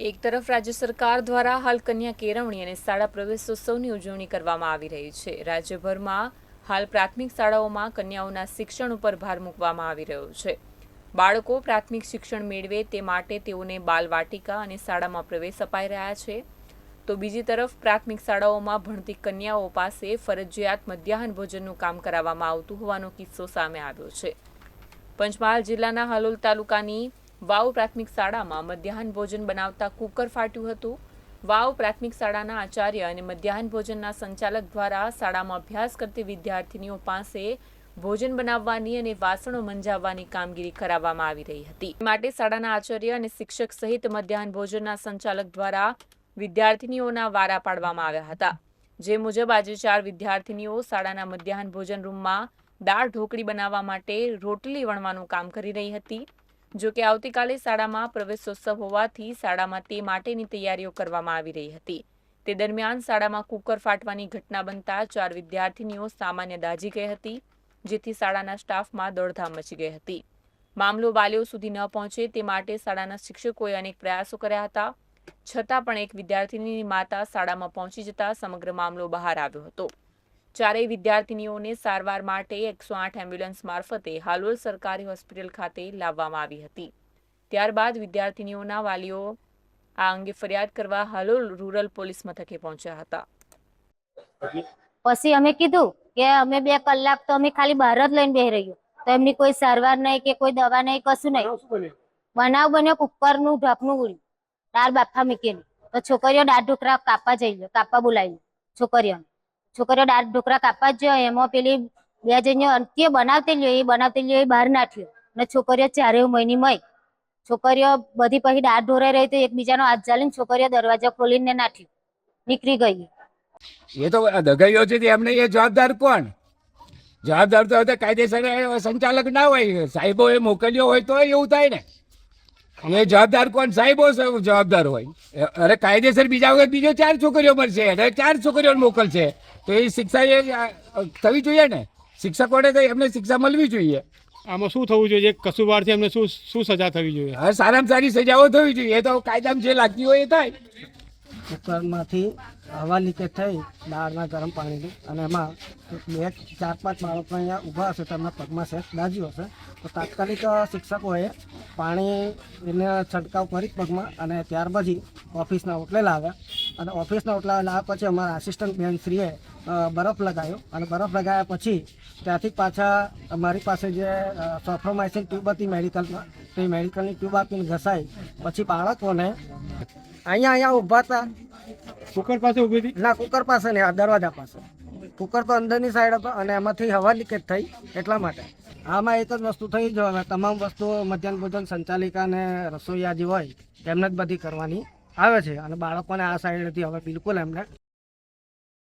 તરફ રાજ્ય સરકાર દ્વારા હાલ કન્યા કેળવણી અને શાળા પ્રવેશોત્સવની ઉજવણી કરવામાં આવી રહી છે. રાજ્યભરમાં હાલ પ્રાથમિક શાળાઓમાં કન્યાઓના શિક્ષણ ઉપર ભાર મૂકવામાં આવી રહ્યો છે. બાળકો પ્રાથમિક શિક્ષણ મેળવે તે માટે તેઓને બાલવાટિકા અને શાળામાં પ્રવેશ અપાઈ રહ્યા છે. તો બીજી તરફ પ્રાથમિક શાળાઓમાં ભણતી કન્યાઓ પાસે ફરજિયાત મધ્યાહન ભોજનનું કામ કરાવવામાં આવતું હોવાનો કિસ્સો સામે આવ્યો છે. પંચમહાલ જિલ્લાના હાલોલ તાલુકાની વાવ પ્રાથમિક શાળામાં મધ્યાહન ભોજન બનાવતા કુકર ફાટ્યું હતું. વાવ પ્રાથમિક શાળાના આચાર્ય અને મધ્યાહન ભોજનના સંચાલક દ્વારા શાળામાં અભ્યાસ કરતી વિદ્યાર્થીનીઓ પાસે ભોજન બનાવવાની અને વાસણો મંજાવવાની કામગીરી કરાવવામાં આવી રહી હતી. માટે શાળાના આચાર્ય અને શિક્ષક સહિત મધ્યાહન ભોજનના સંચાલક દ્વારા વિદ્યાર્થીનીઓના વારા પાડવામાં આવ્યા હતા. જે મુજબ આજે ચાર વિદ્યાર્થીનીઓ શાળાના મધ્યાહન ભોજન રૂમમાં દાળ ઢોકળી બનાવવા માટે રોટલી વણવાનું કામ કરી રહી હતી. જો કે આવતીકાલે શાળામાં પ્રવેશોત્સવ હોવાથી શાળામાં તે માટેની તૈયારીઓ કરવામાં આવી રહી હતી. તે દરમિયાન શાળામાં કુકર ફાટવાની ઘટના બનતા ચાર વિદ્યાર્થીનીઓ સામાન્ય દાઝી ગઈ હતી, જેથી શાળાના સ્ટાફમાં દોડધામ મચી ગઈ હતી. મામલો વાલીઓ સુધી ન પહોંચે તે માટે શાળાના શિક્ષકોએ અનેક પ્રયાસો કર્યા હતા, છતાં પણ એક વિદ્યાર્થીનીની માતા શાળામાં પહોંચી જતા સમગ્ર મામલો બહાર આવ્યો હતો. ચારેય વિદ્યાર્થીનીઓને સારવાર માટે એકસો આઠ એમ્બ્યુલન્સ મારફતે હાલોલ સરકારી હોસ્પિટલ ખાતે લાવવામાં આવી હતી. ત્યારબાદ વિદ્યાર્થીનીઓના વાલીઓ આ અંગે ફરિયાદ કરવા હાલોલ રૂરલ પોલીસ મથકે પહોંચ્યા હતા. પછી અમે કીધું કે અમે બે કલાક તો અમે ખાલી બહાર જ લઈને બેહી રહ્યું તો એમની કોઈ સારવાર નહીં કે કોઈ દવા નહીં કશું નહીં. બનાવ બન્યો? કુકરનું ઢાપનું ઉડ્યું દાળ બાફા મૂકીને. તો છોકરીઓ દાળ ઢોકરા કાપવા જઈ ગયો કાપવા બોલાવી છોકરીઓ છોકરીઓ દાળ ઢોકરા કાપવા જ એમાં પેલી બે જણીઓ અંત્ય બનાવતી લ્યો, એ બનાવતી લ્યો, એ બહાર નાખ્યો. અને છોકરીઓ ચારે મહિની મય છોકરીઓ બધી પછી દાળ ઢોરાઈ રહી તો એકબીજાનો હાથ ચાલીને છોકરીઓ દરવાજા ખોલીને નાખ્યું. નીકળી ગઈ. એ તો દગાઈઓ છે એમને એ જવાબદાર કોણ? જવાબદાર તો કાયદેસર સંચાલક ના હોય. સાહેબો એ મોકલ્યો હોય તો એવું થાય ને. એ જવાબદાર કોણ? સાહેબો સ- જવાબદાર હોય. અરે કાયદેસર બીજા વખત બીજો ચાર છોકરીઓ મળશે. અને ચાર છોકરીઓ મોકલશે. તો એ શિક્ષા એ થવી જોઈએ ને? શિક્ષકોને તો એમને શિક્ષા મળવી જોઈએ. આમાં શું થવું જોઈએ? છે એમને શું શું સજા થવી જોઈએ? હવે સારામાં સારી સજાઓ થવી જોઈએ. એ તો કાયદામાં જે લાગતી હોય એ થાય. કુકરમાંથી હવા લીકેજ થઈ દાળના ગરમ પાણીની. અને એમાં બે ચાર પાંચ બાળકો અહીંયા ઊભા હશે તેમના પગમાં સેટ દાજ્યું હશે. તો તાત્કાલિક શિક્ષકોએ પાણી એને છંટકાવ કરી પગમાં અને ત્યાર પછી ઓફિસના ઓટલે લાવ્યા. અને ઓફિસના ઓટલા લાવ્યા પછી અમારા આસિસ્ટન્ટ બેનશ્રીએ શ્રીએ બરફ લગાવ્યો. અને બરફ લગાવ્યા પછી ત્યાંથી પાછા અમારી પાસે જે સોફ્રોમાઇસિન ટ્યુબ હતી મેડિકલમાં તે મેડિકલની ટ્યુબ આપીને ઘસાઈ. પછી બાળકોને અહીંયા અહીંયા ઊભા હતા. કુકર પાસે ઊભી હતી? ના કુકર પાસે નહીં આ દરવાજા પાસે. કુકર તો અંદરની સાઈડ હતો અને એમાંથી હવા લીકેજ થઈ એટલા માટે. આમાં એક જ વસ્તુ થઈ જો હવે તમામ વસ્તુઓ મધ્યાહન ભોજન, સંચાલિકા અને રસોઈયા જે હોય, તેમને જ બધી કરવાની આવે છે. અને બાળકોને આ સાઈડથી હવે બિલકુલ એમને